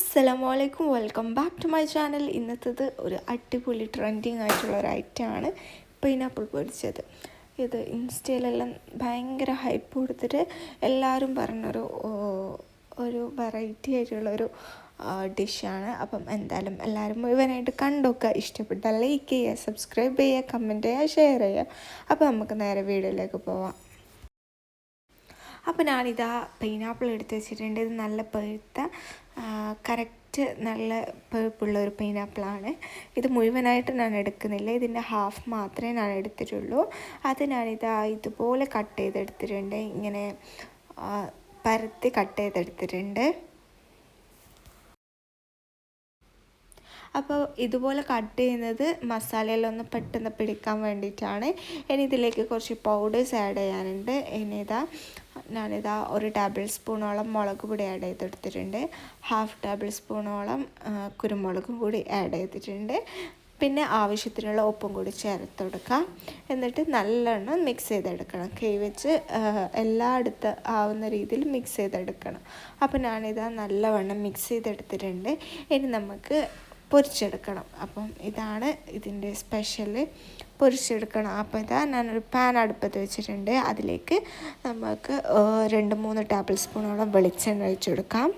അസ്സലാമു അലൈക്കും welcome back to my channel ഇന്നത്തേത് ഒരു അടിപൊളി ട്രെൻഡിങ് ആയിട്ടുള്ള ഒരു ഐറ്റമാണ് പൈനാപ്പിൾ പൊരിച്ചത്. ഇത് ഇൻസ്റ്റയിലെല്ലാം ഭയങ്കര ഹൈപ്പ് കൊടുത്തിട്ട് എല്ലാവരും പറഞ്ഞൊരു ഒരു വെറൈറ്റി ആയിട്ടുള്ളൊരു ഡിഷാണ് അപ്പം എന്തായാലും എല്ലാവരും മുഴുവനായിട്ട് കണ്ടൊക്കെ. ഇഷ്ടപ്പെട്ടാൽ ലൈക്ക് ചെയ്യുക സബ്സ്ക്രൈബ് ചെയ്യുക കമന്റ് ചെയ്യുക ഷെയർ ചെയ്യുക. അപ്പം നമുക്ക് നേരെ വീഡിയോയിലേക്ക് പോവാം. അപ്പോൾ ഞാനിതാ പൈനാപ്പിൾ എടുത്ത് വെച്ചിട്ടുണ്ട്. ഇത് നല്ല പഴുത്ത കറക്റ്റ് നല്ല പേപ്പുള്ള ഒരു പൈനാപ്പിളാണ്. ഇത് മുഴുവനായിട്ട് ഞാൻ എടുക്കുന്നില്ല. ഇതിന്റെ ഹാഫ് മാത്രമേ ഞാൻ എടുത്തിട്ടുള്ളൂ. അത് ഞാനിതാ ഇതുപോലെ കട്ട് ചെയ്തെടുത്തിട്ടുണ്ട്. ഇങ്ങനെ പരത്തി കട്ട് ചെയ്തെടുത്തിട്ടുണ്ട്. അപ്പോൾ ഇതുപോലെ കട്ട് ചെയ്യുന്നത് മസാലയിലൊന്ന് പെട്ടെന്ന് പിടിക്കാൻ വേണ്ടിയിട്ടാണ്. ഇനി ഇതിലേക്ക് കുറച്ച് പൗഡേഴ്സ് ആഡ് ചെയ്യാനുണ്ട്. ഇനി ഇതാ ഞാനിതാ ഒരു ടേബിൾ സ്പൂണോളം മുളക് പൊടി ആഡ് ചെയ്തെടുത്തിട്ടുണ്ട്. ഹാഫ് ടേബിൾ സ്പൂണോളം കുരുമുളകും കൂടി ആഡ് ചെയ്തിട്ടുണ്ട്. പിന്നെ ആവശ്യത്തിനുള്ള ഉപ്പും കൂടി ചേർത്ത് കൊടുക്കാം എന്നിട്ട് നല്ലോണം മിക്സ് ചെയ്തെടുക്കണം. കൈ വെച്ച് എല്ലാ എല്ലായിടത്ത് ആവുന്ന രീതിയിൽ മിക്സ് ചെയ്തെടുക്കണം. അപ്പോൾ ഞാനിതാ നല്ലവണ്ണം മിക്സ് ചെയ്തെടുത്തിട്ടുണ്ട്. ഇനി നമുക്ക് പൊരിച്ചെടുക്കണം. അപ്പം ഇതാണ് ഇതിന്റെ സ്പെഷ്യൽ പൊരിച്ചെടുക്കണം. അപ്പോൾ ഇതാ ഞാനൊരു പാൻ അടുപ്പത്ത് വെച്ചിട്ടുണ്ട്. അതിലേക്ക് നമുക്ക് രണ്ട് മൂന്ന് ടേബിൾ സ്പൂണോളം വെളിച്ചെണ്ണ ഒഴിച്ചെടുക്കാം.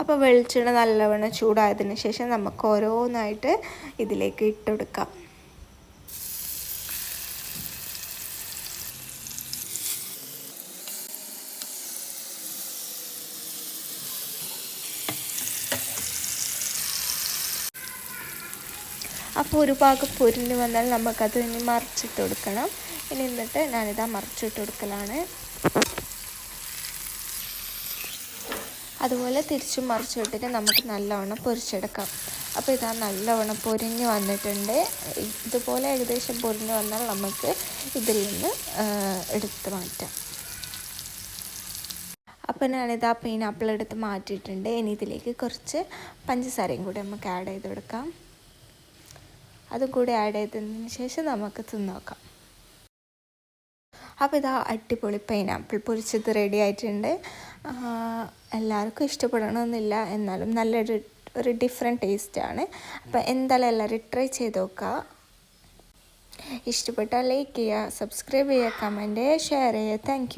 അപ്പോൾ വെളിച്ചെണ്ണ നല്ലവണ്ണം ചൂടായതിന് ശേഷം നമുക്ക് ഓരോന്നായിട്ട് ഇതിലേക്ക് ഇട്ടെടുക്കാം അപ്പോൾ ഒരു ഭാഗം പൊരിഞ്ഞ് വന്നാൽ നമുക്കത് ഇനി മറിച്ചിട്ട് കൊടുക്കണം. ഇനി എന്നിട്ട് ഞാനിതാ മറിച്ചിട്ട് കൊടുക്കലാണ്. അതുപോലെ തിരിച്ചും മറിച്ചിട്ടിട്ട് നമുക്ക് നല്ലവണ്ണം പൊരിച്ചെടുക്കാം. അപ്പോൾ ഇതാ നല്ലവണ്ണം പൊരിഞ്ഞ് വന്നിട്ടുണ്ട്. ഇതുപോലെ ഏകദേശം പൊരിഞ്ഞ് വന്നാൽ നമുക്ക് ഇതിൽ നിന്ന് എടുത്ത് മാറ്റാം. അപ്പോൾ ഞാനിത് ആ പൈനാപ്പിൾ എടുത്ത് മാറ്റിയിട്ടുണ്ട്. ഇനി ഇതിലേക്ക് കുറച്ച് പഞ്ചസാരയും കൂടി നമുക്ക് ആഡ് ചെയ്ത് കൊടുക്കാം. അതും കൂടി ആഡ് ചെയ്തതിന് ശേഷം നമുക്ക് തിന്നോക്കാം അപ്പോൾ ഇതാ അടിപൊളി പൈനാപ്പിൾ പൊരിച്ചത് റെഡി ആയിട്ടുണ്ട്. എല്ലാവർക്കും ഇഷ്ടപ്പെടണമെന്നില്ല എന്നാലും നല്ലൊരു ഒരു ഡിഫറെന്റ് ടേസ്റ്റാണ് അപ്പോൾ എന്തായാലും എല്ലാവരും ട്രൈ ചെയ്ത് നോക്കുക. ഇഷ്ടപ്പെട്ടാൽ ലൈക്ക് ചെയ്യുക സബ്സ്ക്രൈബ് ചെയ്യുക കമന്റ് ചെയ്യുക ഷെയർ ചെയ്യുക. താങ്ക്